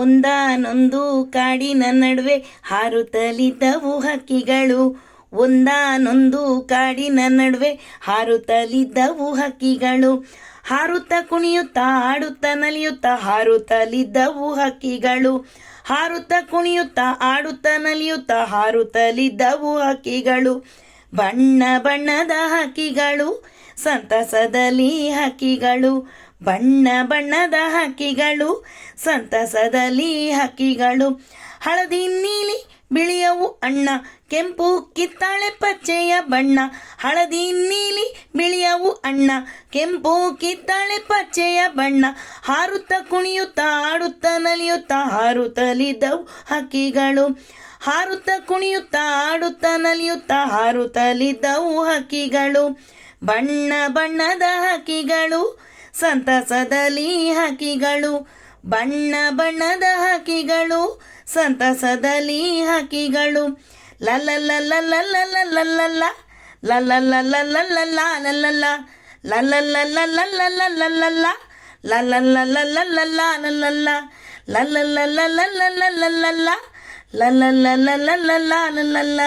ಒಂದಾನೊಂದು ಕಾಡಿನ ನಡುವೆ ಹಾರುತ್ತಲಿದ್ದವು ಹಕ್ಕಿಗಳು. ಒಂದಾನೊಂದು ಕಾಡಿನ ನಡುವೆ ಹಾರುತ್ತಲಿದ್ದವು ಹಕ್ಕಿಗಳು. ಹಾರುತ್ತ ಕುಣಿಯುತ್ತಾ, ಆಡುತ್ತ ನಲಿಯುತ್ತಾ ಹಾರುತ್ತಲಿದ್ದವು ಹಕ್ಕಿಗಳು. ಹಾರುತ್ತ ಕುಣಿಯುತ್ತಾ, ಆಡುತ್ತ ನಲಿಯುತ್ತಾ ಹಾರುತ್ತಲಿದ್ದವು ಹಕ್ಕಿಗಳು. ಬಣ್ಣ ಬಣ್ಣದ ಹಕ್ಕಿಗಳು. ಸಂತಸದಲ್ಲಿ ಹಕ್ಕಿಗಳು, ಬಣ್ಣ ಬಣ್ಣದ ಹಕ್ಕಿಗಳು, ಸಂತಸದಲ್ಲಿ ಹಕ್ಕಿಗಳು. ಹಳದಿ ನೀಲಿ ಬಿಳಿಯವು ಅಣ್ಣ, ಕೆಂಪು ಕಿತ್ತಾಳೆ ಪಚ್ಚೆಯ ಬಣ್ಣ. ಹಳದಿ ನೀಲಿ ಬಿಳಿಯವು ಅಣ್ಣ, ಕೆಂಪು ಕಿತ್ತಾಳೆ ಪಚ್ಚೆಯ ಬಣ್ಣ. ಹಾರುತ್ತ ಕುಣಿಯುತ್ತಾ ಆಡುತ್ತಾ ನಲಿಯುತ್ತಾ ಹಾರುತ್ತಲಿದ್ದವು ಹಕ್ಕಿಗಳು. ಹಾರುತ್ತ ಕುಣಿಯುತ್ತಾ ಆಡುತ್ತ ನಲಿಯುತ್ತಾ ಹಾರುತ್ತಲಿದ್ದವು ಹಕ್ಕಿಗಳು. ಬಣ್ಣ ಬಣ್ಣದ ಹಕ್ಕಿಗಳು, ಸಂತಸದಲ್ಲಿ ಹಕ್ಕಿಗಳು. ಬಣ್ಣ ಬಣ್ಣದ ಹಕ್ಕಿಗಳು, ಸಂತಸದಲ್ಲಿ ಹಕ್ಕಿಗಳು. ಲಲ ಲಲ್ಲ ಲಲ್ಲ ಲಲ ಲಲ್ಲ ಲಲ ಲಲ ಲಲ ಲಲ ಲಲ ಲಲ ಲಲ ಲಲ ಲಲ ಲಲ ಲಲ ಲಲ ಲಲ ಲಲ ಲಲ